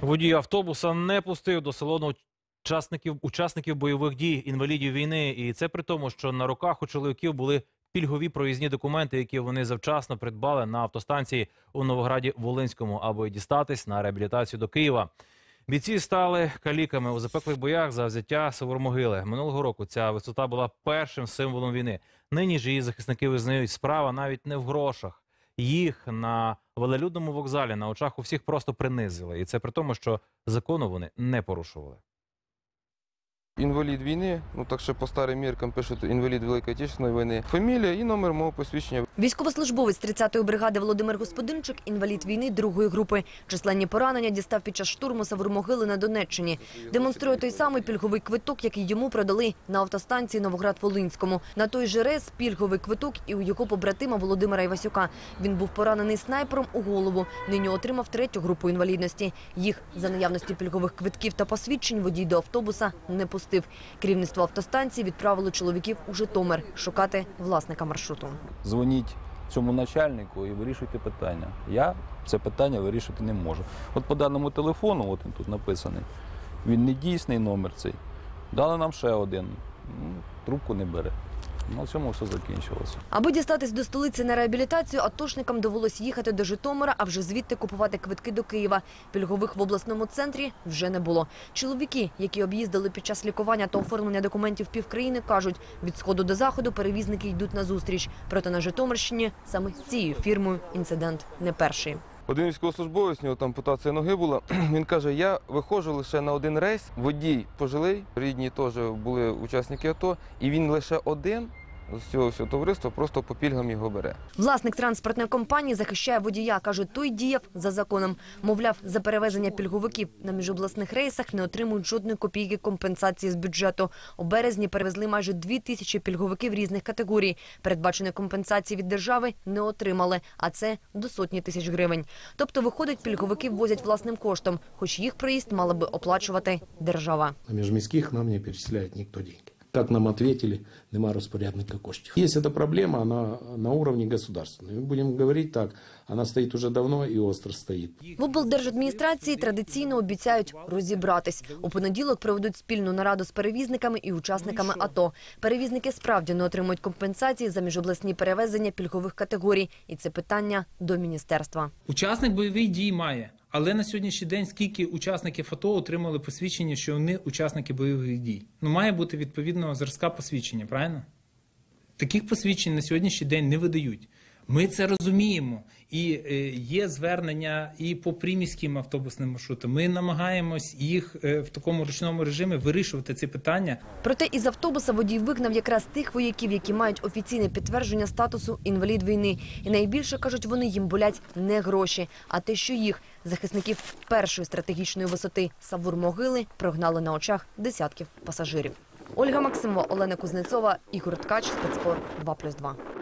Водій автобуса не пустив до салону учасників, учасників бойових дій, інвалідів війни. І це при тому, що на руках у чоловіків були пільгові проїзні документи, які вони завчасно придбали на автостанції у Новограді Волинському, аби дістатись на реабілітацію до Києва. Бійці стали каліками у запеклих боях за взяття Савормогили. Минулого року ця висота була першим символом війни. Нині ж її захисники визнають справа навіть не в грошах. Їх на велелюдному вокзалі на очах у всіх просто принизили. І це при тому, що закону вони не порушували. Інвалід війни, ну так що по старим міркам пишуть інвалід Великої Отечественної війни. Фамілія і номер мого посвідчення. Військовослужбовець 30-ї бригади Володимир Господинчик, інвалід війни другої групи. Численні поранення дістав під час штурму Савурмогили на Донеччині. Демонструє той самий пільговий квиток, який йому продали на автостанції Новоград-Волинському. На той же рейс пільговий квиток і у його побратима Володимира Івасюка. Він був поранений снайпером у голову. Нині отримав третю групу інвалідності. Їх за наявності пільгових квитків та посвідчень водій до автобуса не пустив. Керівництво автостанції відправило чоловіків у Житомир шукати власника маршруту. дзвоніть цьому начальнику і вирішуйте питання. Я це питання вирішити не можу. От по даному телефону, от він тут написаний, він не дійсний номер цей. Дали нам ще один. Ну, Трубку не бере. На цьому все закінчилося. Аби дістатись до столиці на реабілітацію, атошникам довелось їхати до Житомира, а вже звідти купувати квитки до Києва. Пільгових в обласному центрі вже не було. Чоловіки, які об'їздили під час лікування та оформлення документів півкраїни, кажуть, від сходу до заходу перевізники йдуть на зустріч. Проте на Житомирщині саме з цією фірмою інцидент не перший. Один військовослужбовець, у нього там путація ноги була. Він каже: я виходжу лише на один рейс. Водій пожилий, рідні теж були учасники АТО, і він лише один з цього всього товариства просто по пільгам його бере. Власник транспортної компанії захищає водія. Каже, той діяв за законом. Мовляв, за перевезення пільговиків на міжобласних рейсах не отримують жодної копійки компенсації з бюджету. У березні перевезли майже дві тисячі пільговиків різних категорій. Передбаченої компенсації від держави не отримали, а це до сотні тисяч гривень. Тобто, виходить, пільговиків возять власним коштом, хоч їх проїзд мала би оплачувати держава. А межміських нам не перечисляет никто деньги. Как нам ответили, нема розпорядника коштів. Есть эта проблема, она на уровне государственной. Мы будем говорить так, она стоит уже давно и остро стоит. В облдержадміністрації традиційно обіцяють розібратись. У понеділок проведуть спільну нараду з перевізниками і учасниками АТО. Перевізники справді не отримують компенсації за міжобласні перевезення пільгових категорій. І це питання до міністерства. Учасник бойових дій має. Але на сьогоднішній день скільки учасників АТО отримали посвідчення, що вони учасники бойових дій? Ну має бути відповідного зразка посвідчення, правильно? Таких посвідчень на сьогоднішній день не видають. Ми це розуміємо. І е, є звернення і по приміським автобусним маршрутам. Ми намагаємось їх е, в такому ручному режимі вирішувати ці питання. Проте із автобуса водій вигнав якраз тих вояків, які мають офіційне підтвердження статусу інвалід війни. І найбільше кажуть, вони їм болять не гроші, а те, що їх захисників першої стратегічної висоти Савур-Могили прогнали на очах десятків пасажирів. Ольга Максимова, Олена Кузнецова, Ігор Ткач, спецкор 2+,2.